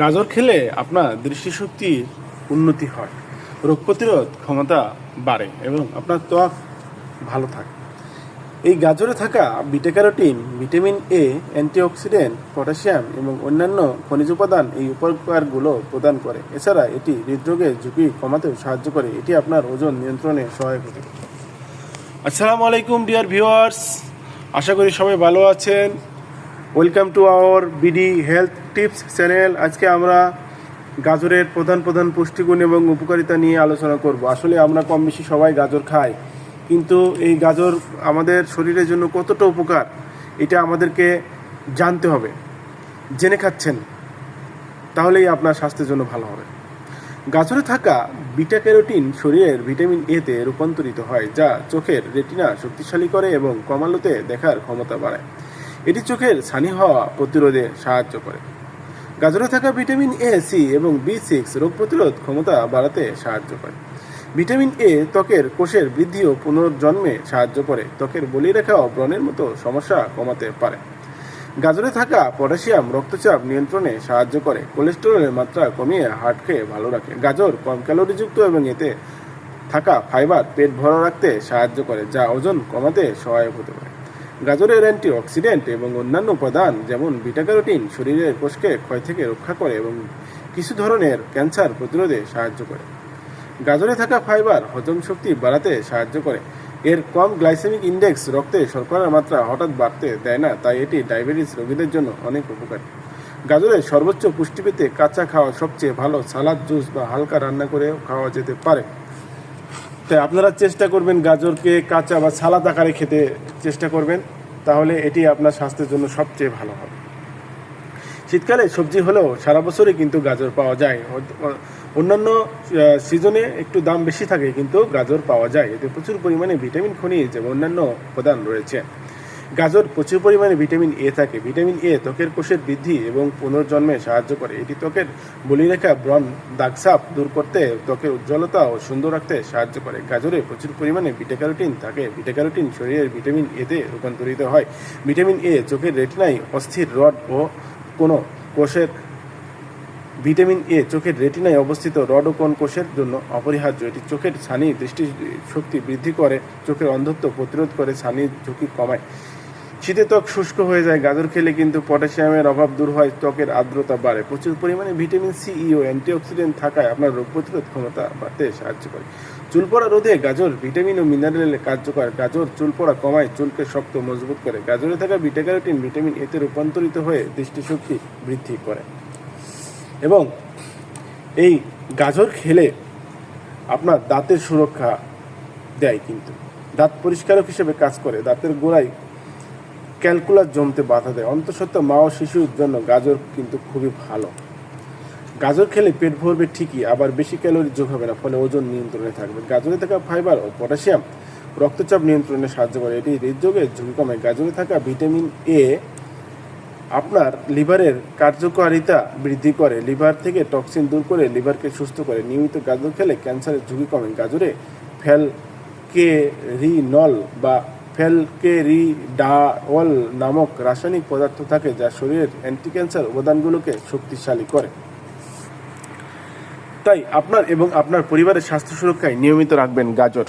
গাজর খেলে আপনার দৃষ্টিশক্তির উন্নতি হয়। রোগ প্রতিরোধ ক্ষমতা বাড়ে এবং আপনার ত্বক ভালো থাকে। এই গাজরে থাকা beta carotene vitamin A antioxidant, potassium এবং অন্যান্য খনিজ উপাদান এই উপকারগুলো প্রদান করে। এছাড়া এটি হৃদরোগের ঝুঁকি কমাতেও সাহায্য করে। এটি আপনার ওজন নিয়ন্ত্রণে সহায়ক পারে। আসসালামু আলাইকুম, ডিয়ার ভিউয়ার্স। আশা করি সবাই ভালো আছেন। Welcome to our BD health tips channel আজকে আমরা গাজরের প্রধান প্রধান পুষ্টিগুণ এবং উপকারিতা নিয়ে আলোচনা করব। আসলে আমরা কম বেশি সবাই গাজর খাই, কিন্তু এই গাজর আমাদের শরীরের জন্য কতটা উপকার এটা আমাদেরকে জানতে হবে, জেনে খাচ্ছেন, তাহলেই আপনার স্বাস্থ্যের জন্য ভালো হবে। গাজরে থাকা বিটা ক্যারোটিন শরীরের ভিটামিন এ তে রূপান্তরিত হয়, যা চোখের রেটিনা শক্তিশালী করে এবং কমালোতে দেখার ক্ষমতা বাড়ায়। এটি চোখের ছানি হওয়া প্রতিরোধে সাহায্য করে। গাজরে থাকা ভিটামিন এ সি এবং বি সিক্স রোগ প্রতিরোধ ক্ষমতা বাড়াতে সাহায্য করে। ভিটামিন এ ত্বকের কোষের বৃদ্ধি ও পুনর্জন্মে সাহায্য করে। ত্বকের বলিরেখা ও ব্রণের মতো সমস্যা কমাতে পারে। গাজরে থাকা পটাশিয়াম রক্তচাপ নিয়ন্ত্রণে সাহায্য করে। কোলেস্টেরলের মাত্রা কমিয়ে হার্টকে ভালো রাখে। গাজর কম ক্যালোরিযুক্ত এবং এতে থাকা ফাইবার পেট ভরা রাখতে সাহায্য করে, যা ওজন কমাতে সহায়ক হতে পারে। গাজরের অ্যান্টি অক্সিডেন্ট এবং অন্যান্য উপাদান, যেমন বিটা ক্যারোটিন শরীরের কোষকে ক্ষয় থেকে রক্ষা করে এবং কিছু ধরনের ক্যান্সার প্রতিরোধে সাহায্য করে। গাজরে থাকা ফাইবার হজম শক্তি বাড়াতে সাহায্য করে। এর কম গ্লাইসেমিক ইন্ডেক্স রক্তে শর্করার মাত্রা হঠাৎ বাড়তে দেয় না, তাই এটি ডায়াবেটিস রোগীদের জন্য অনেক উপকারী। গাজরের সর্বোচ্চ পুষ্টি পেতে কাঁচা খাওয়া সবচেয়ে ভালো সালাদ, জুস বা হালকা রান্না করে খাওয়া যেতে পারে। তাই আপনারা চেষ্টা করবেন গাজরকে কাঁচা বা সালাদ আকারে খেতে চেষ্টা করবেন, তাহলে এটি আপনার স্বাস্থ্যের জন্য সবচেয়ে ভালো হবে। শীতকালে সবজি হলেও সারা বছরই কিন্তু গাজর পাওয়া যায়। অন্যান্য সিজনে একটু দাম বেশি থাকে, কিন্তু গাজর পাওয়া যায়। এতে প্রচুর পরিমাণে ভিটামিন খনিজ এবং অন্যান্য উপাদান রয়েছে। গাজর প্রচুর পরিমাণে ভিটামিন এ থাকে। ভিটামিন এ ত্বকের কোষের বৃদ্ধি এবং পুনর্জন্মে সাহায্য করে। এটি ত্বকের বলিরেখা ব্রণ দাগসাপ দূর করতে ত্বকের উজ্জ্বলতা ও সুন্দর রাখতে সাহায্য করে। গাজরে প্রচুর পরিমাণে বিটা ক্যারোটিন থাকে। বিটা ক্যারোটিন শরীরের ভিটামিন এতে রূপান্তরিত হয়। ভিটামিন এ চোখের রেটিনায় অস্থির রড ও কোনো কোষের ভিটামিন এ চোখের রেটিনায় অবস্থিত রড ও কোণ কোষের জন্য অপরিহার্য। এটি চোখের ছানি দৃষ্টি শক্তি বৃদ্ধি করে। চোখের অন্ধত্ব প্রতিরোধ করে, ছানির ঝুঁকি কমায়। শীতে ত্বক শুষ্ক হয়ে যায়, গাজর খেলে কিন্তু পটাশিয়ামের অভাব দূর হয়, ত্বকের আর্দ্রতা বাড়ে। প্রচুর পরিমাণে ভিটামিন সি ই ও অ্যান্টিঅক্সিডেন্ট থাকায় আপনার রোগ প্রতিরোধ ক্ষমতা বাড়তে সাহায্য করে। চুল পড়া রোধে গাজর, ভিটামিন ও মিনারেলে কার্যকর। গাজর চুল পড়া কমায়, চুলকে শক্ত মজবুত করে। গাজরে থাকা বিটা ক্যারোটিন ভিটামিন এতে রূপান্তরিত হয়ে দৃষ্টিশক্তি বৃদ্ধি করে। এবং এই গাজর খেলে আপনার দাঁতের সুরক্ষা দেয় কিন্তু। দাঁত পরিষ্কারক হিসেবে কাজ করে। দাঁতের গোড়ায় ক্যালকুলাস জমতে বাধা দেয়। অন্তঃসত্ত্বা মা ও শিশুর জন্য গাজর কিন্তু খুবই ভালো। গাজর খেলে পেট ভরবে ঠিকই, আবার বেশি ক্যালোরি যোগ হবে না, ফলে ওজন নিয়ন্ত্রণে থাকবে। গাজরে থাকা ফাইবার ও পটাশিয়াম রক্তচাপ নিয়ন্ত্রণে সাহায্য করে। এটি হৃদরোগের ঝুঁকি কমে। গাজরে থাকা ভিটামিন এ আপনার লিভারের কার্যকারিতা বৃদ্ধি করে। লিভার থেকে টক্সিন দূর করে লিভারকে সুস্থ করে। নিয়মিত গাজর খেলে ক্যান্সারের ঝুঁকি কমে। গাজরে ফ্যালকেরিনল বা ফ্যালকেরিডাওল নামক রাসায়নিক পদার্থ থাকে যা শরীরের অ্যান্টি ক্যান্সার উপাদানগুলোকে শক্তিশালী করে। তাই আপনার এবং আপনার পরিবারের স্বাস্থ্য সুরক্ষায় নিয়মিত রাখবেন গাজর।